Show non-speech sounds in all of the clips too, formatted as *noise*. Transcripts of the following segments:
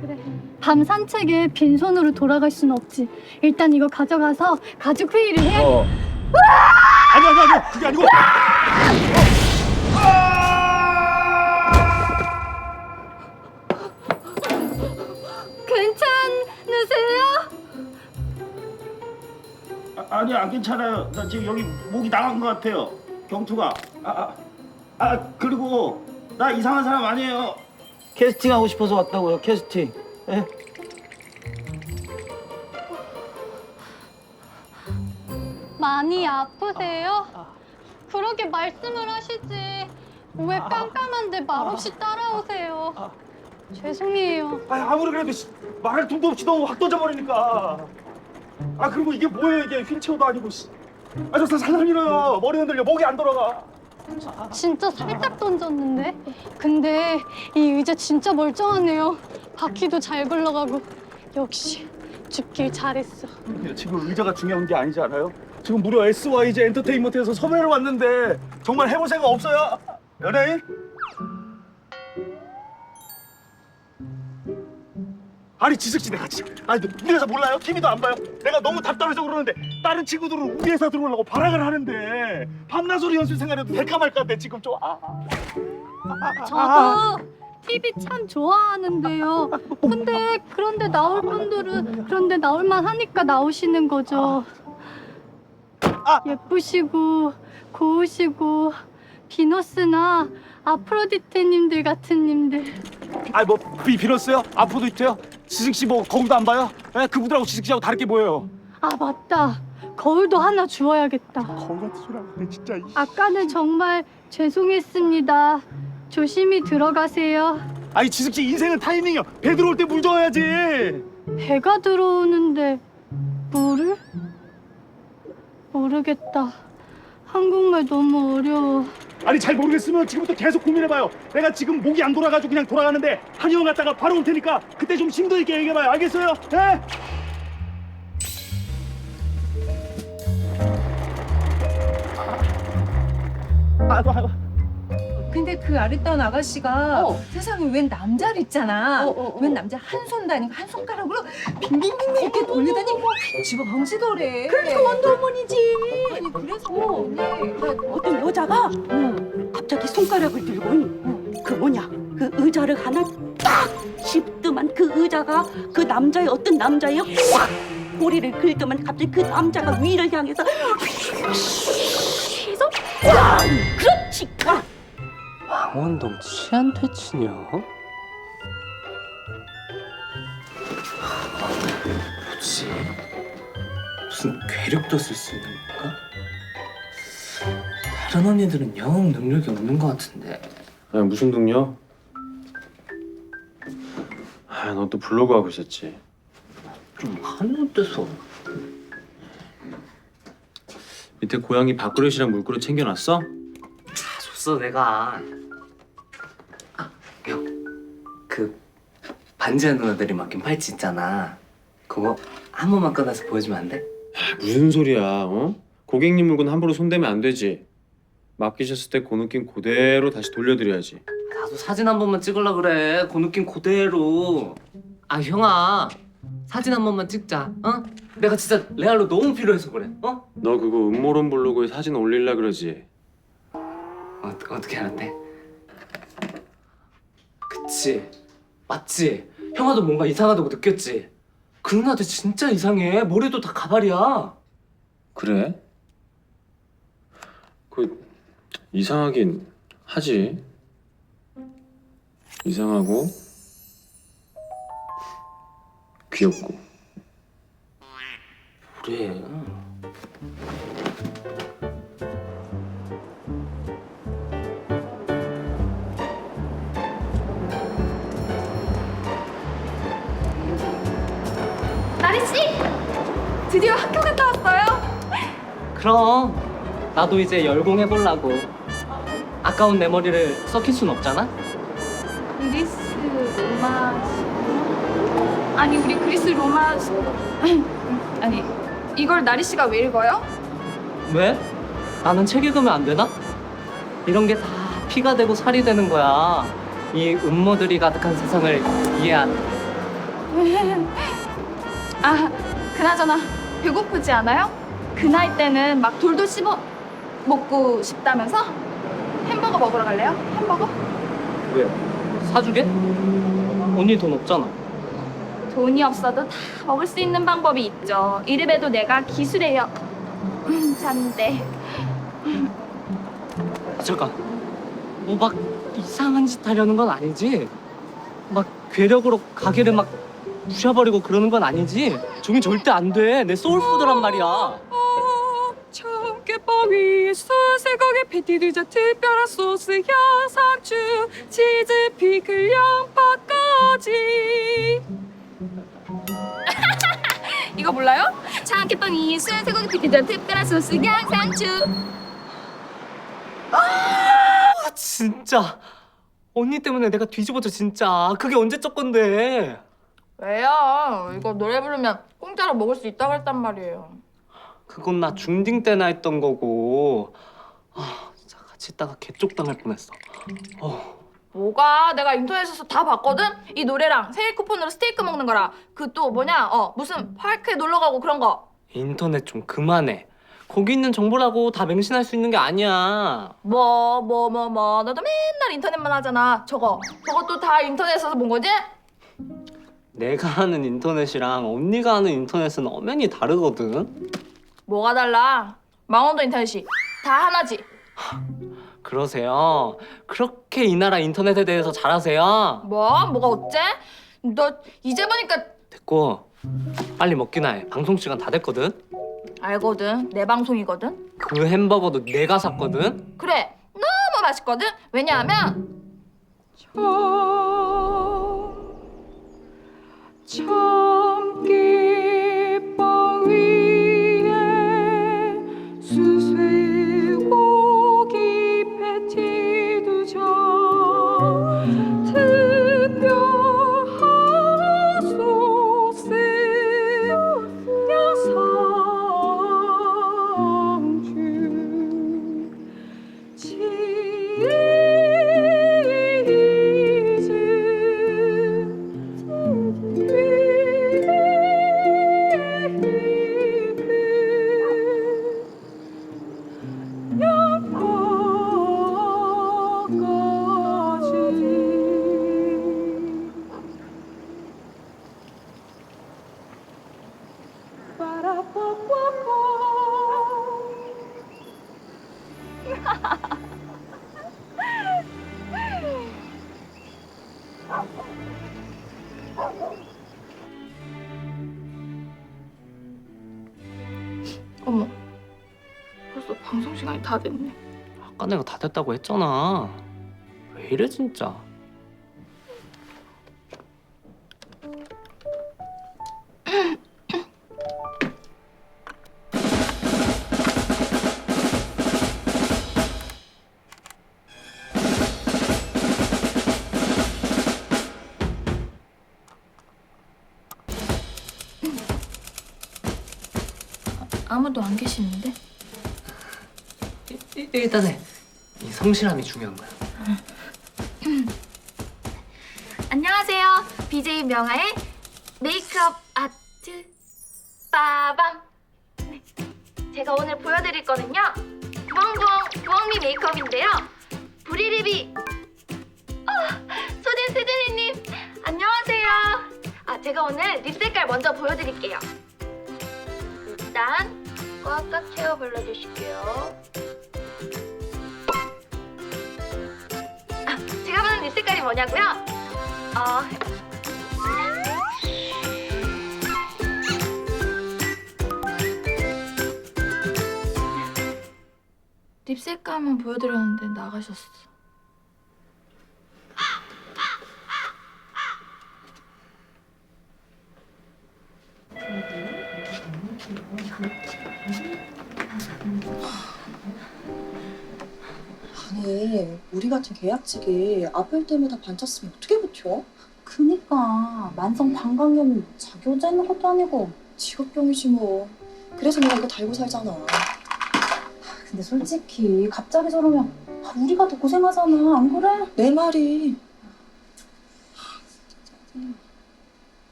그래. 밤 산책에 빈손으로 돌아갈 순 없지. 일단 이거 가져가서 가족 회의를 해. 어. 아니 아니 아니 그게 아니고. 괜찮으세요? 아, 아니 안 괜찮아요. 나 지금 여기 목이 나간 것 같아요. 경투가. 아, 아, 아 그리고 나 이상한 사람 아니에요. 캐스팅 하고 싶어서 왔다고요. 캐스팅. 예? 많이 아프세요? 그러게 말씀을 하시지. 왜 깜깜한데 말없이 따라오세요? 죄송해요. 아니 아무리 그래도 씨, 말할 틈도 없이 너무 확 던져버리니까. 아 그리고 이게 뭐예요 이게 휠체어도 아니고. 씨. 아저 살살 밀어요. 머리 흔들려 목이 안 돌아가. 진짜 살짝 던졌는데? 근데 이 의자 진짜 멀쩡하네요. 바퀴도 잘 굴러가고. 역시 죽길 잘했어. 지금 의자가 중요한 게 아니지 않아요? 지금 무려 SYG 엔터테인먼트에서 섭외를 왔는데 정말 해볼 생각 없어요? 연예인? 아니 씨 내가 지금 아니 우리 회사 몰라요? TV도 안 봐요? 내가 너무 답답해서 그러는데 다른 친구들은 우리 회사 들어오려고 발악을 하는데 밤낮으로 연습 생활해도 될까 말까인데 지금 좀 아, 저도 TV 참 좋아하는데요. 근데 그런데 나올 분들은 그런데 나올만 하니까 나오시는 거죠. 아. 예쁘시고 고우시고 비너스나 아프로디테님들 같은 님들. 아니 뭐 비, 빌었어요? 아포도 있대요? 지숙 씨뭐 거기도 안 봐요? 예, 그분들하고 지숙 씨하고 다를 게 뭐예요? 아 맞다. 거울도 하나 주워야겠다. 거울 같은 소리 하네 진짜 이 아까는 정말 죄송했습니다. 조심히 들어가세요. 아니 지숙 씨 인생은 타이밍이야. 배 들어올 때 물 줘야지. 배가 들어오는데 물을? 모르겠다. 한국말 너무 어려워. 아니 잘 모르겠으면 지금부터 계속 고민해봐요. 내가 지금 목이 안 돌아가지고 그냥 돌아가는데 한의원 갔다가 바로 올 테니까 그때 좀 심도 있게 얘기해봐요. 알겠어요? 예? 아이고 아이고. 그 아랫다운 아가씨가 세상에 웬 남자를 있잖아. 웬 남자 한 손도 아니고 한 손가락으로 빙빙빙빙 이렇게 돌리더니 집어 벙지더래. 그러니까 원더우먼이지. 아니 그래서 언니 어떤 여자가 갑자기 손가락을 들고 그 뭐냐 그 의자를 하나 딱 씹더만 그 의자가 그 남자의 어떤 남자의 확 꼬리를 긁더만 갑자기 그 남자가 위를 향해서 해서 꽝! 그렇지 꽝 망원동 치안퇴치녀? 뭐지? 무슨 괴력도 쓸 수 있는 건가? 다른 언니들은 영 능력이 없는 것 같은데 야, 무슨 능력? 아, 너 또 블로그 하고 있었지. 좀 하는 데서 밑에 고양이 밥그릇이랑 물그릇 챙겨놨어? 다 줬어 내가 아, 형 그 반지하 누나들이 맡긴 팔찌 있잖아 그거 한 번만 꺼내서 보여주면 안 돼? 아, 무슨 소리야, 어? 고객님 물건 함부로 손대면 안 되지. 맡기셨을 때 그 느낌 그대로 다시 돌려드려야지. 나도 사진 한 번만 찍으려 그래 그 느낌 그대로 아 형아 사진 한 번만 찍자 어? 내가 진짜 레알로 너무 필요해서 그래 어? 너 그거 음모론 블로그에 사진 올릴라 그러지? 어, 어떻게 알았대? 그치 맞지? 형아도 뭔가 이상하다고 느꼈지? 그 누나들 진짜 이상해 머리도 다 가발이야 그래? 그 이상하긴 하지. 이상하고 귀엽고. 그래 드디어 학교 갔다 왔어요. 그럼 나도 이제 열공해 보려고 아까운 내 머리를 썩힐 순 없잖아 그리스 로마 아니 우리 그리스 로마 *laughs* 아니 이걸 나리 씨가 왜 읽어요? 왜? 나는 책 읽으면 안 되나? 이런 게 다 피가 되고 살이 되는 거야. 이 음모들이 가득한 세상을 이해한. *laughs* 아, 그나저나 배고프지 않아요? 그 나이 때는 막 돌도 씹어 먹고 싶다면서? 햄버거 먹으러 갈래요? 햄버거? 왜? 사주게? 언니 돈 없잖아. 돈이 없어도 다 먹을 수 있는 방법이 있죠. 이래봬도 내가 기술해요. 음, 잔데. 잠깐. 뭐 막 이상한 짓 하려는 건 아니지? 막 괴력으로 가게를 막 부셔버리고 그러는 건 아니지? 종이 절대 안 돼. 내 소울푸드란 말이야. 참깨빵 위에 수세각의 패티 디저트 특별한 소스 양상추 치즈 피클 양파까지 *laughs* 이거 몰라요? 참깨빵이 술 세고기 피티전 특별한 소스 양상추. 아 진짜. 언니 때문에 내가 뒤집어져 진짜. 그게 언제적 건데? 왜요? 이거 노래 부르면 공짜로 먹을 수 있다고 했단 말이에요. 그건 나 중딩 때나 했던 거고. 아 진짜 같이 있다가 개쪽당할 뻔했어. 어. 뭐가? 내가 인터넷에서 다 봤거든? 이 노래랑 생일 쿠폰으로 스테이크 먹는 거랑 그또 뭐냐? 어 무슨 파크에 놀러 가고 그런 거. 인터넷 좀 그만해. 거기 있는 정보라고 다 맹신할 수 있는 게 아니야. 뭐 뭐 뭐 뭐 너도 맨날 인터넷만 하잖아. 저거 저것도 다 인터넷에서 본 거지? 내가 하는 인터넷이랑 언니가 하는 인터넷은 엄연히 다르거든. 뭐가 달라? 망원도 인터넷이 다 하나지. 그러세요. 그렇게 이 나라 인터넷에 대해서 잘하세요. 뭐 뭐가 어째? 너 이제 보니까 됐고 빨리 먹기나 해. 방송 시간 다 됐거든. 알거든. 내 방송이거든. 그 햄버거도 내가 샀거든. 그래 너무 맛있거든. 왜냐하면 참 깨 다 됐네. 아까 내가 다 됐다고 했잖아. 왜 이래 진짜. 아무도 안 계시는데? 일- 일단은 이 성실함이 중요한 거야. 안녕하세요. BJ 명아의 메이크업 아트 빠밤. 네. 제가 오늘 보여드릴 거는요. 부엉부엉 부엉미 메이크업인데요. 브리리비. 어, 소진 세진이님 안녕하세요. 아 제가 오늘 립 색깔 먼저 보여드릴게요. 일단 꽉꽉 채워 발라주실게요. 립 색깔이 뭐냐고요? 어, 립 색깔만 보여드렸는데 나가셨어. 우리 같은 계약직이 아플 때마다 반차 쓰면 어떻게 버텨? 그니까. 만성 방광염 자기 혼자 있는 것도 아니고. 직업병이지 뭐. 그래서 내가 이거 달고 살잖아. 근데 솔직히 갑자기 저러면 아, 우리가 더 고생하잖아. 안 그래? 내 말이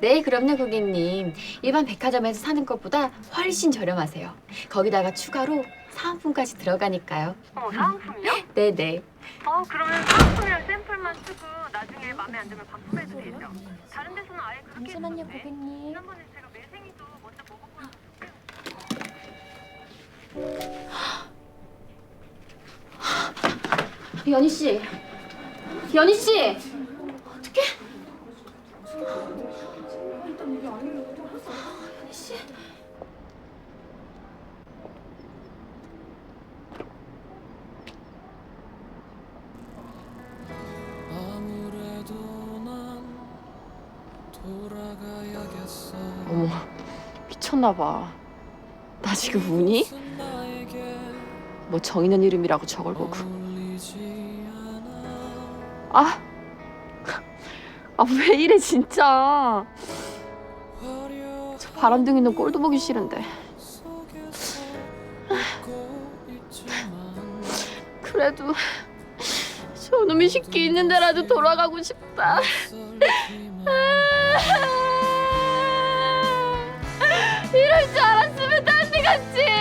네, 그럼요, 고객님. 일반 백화점에서 사는 것보다 훨씬 저렴하세요. 거기다가 추가로 사은품까지 들어가니까요. 어, 사은품이요? 네 네. 어, 그러면 사은품이랑 샘플만 쓰고 나중에 마음에 안 들면 반품해도 되죠? 다른 데서는 아예 그렇게 잠시만요, 고객님. 지난번에 제가 매생이도 먼저 먹어보고 연희 씨. 연희 씨. 어머 미쳤나 봐. 나 지금 우니? 뭐 정인은 이름이라고 저걸 보고. 아, 아 왜 이래 진짜. 저 바람둥이는 꼴도 보기 싫은데. 그래도 저놈이 식기 있는 데라도 돌아가고 싶다. 이럴 줄 알았으면 딴 데 갔지.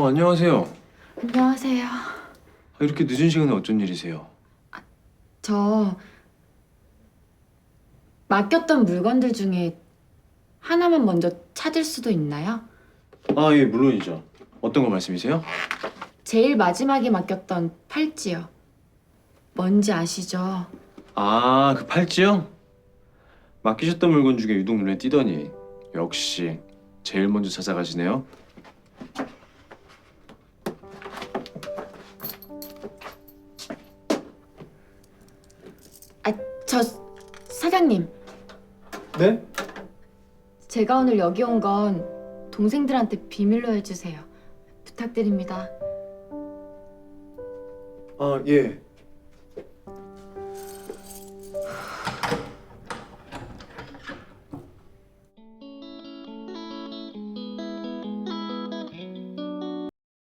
어? 어 안녕하세요. 안녕하세요. 아, 이렇게 늦은 시간에 어쩐 일이세요? 저 맡겼던 물건들 중에 하나만 먼저 찾을 수도 있나요? 아 예 물론이죠. 어떤 거 말씀이세요? 제일 마지막에 맡겼던 팔찌요. 뭔지 아시죠? 아 그 팔찌요? 맡기셨던 물건 중에 유독 눈에 띄더니 역시 제일 먼저 찾아가시네요. 저 사장님, 네? 제가 오늘 여기 온 건 동생들한테 비밀로 해주세요. 부탁드립니다. 아 예.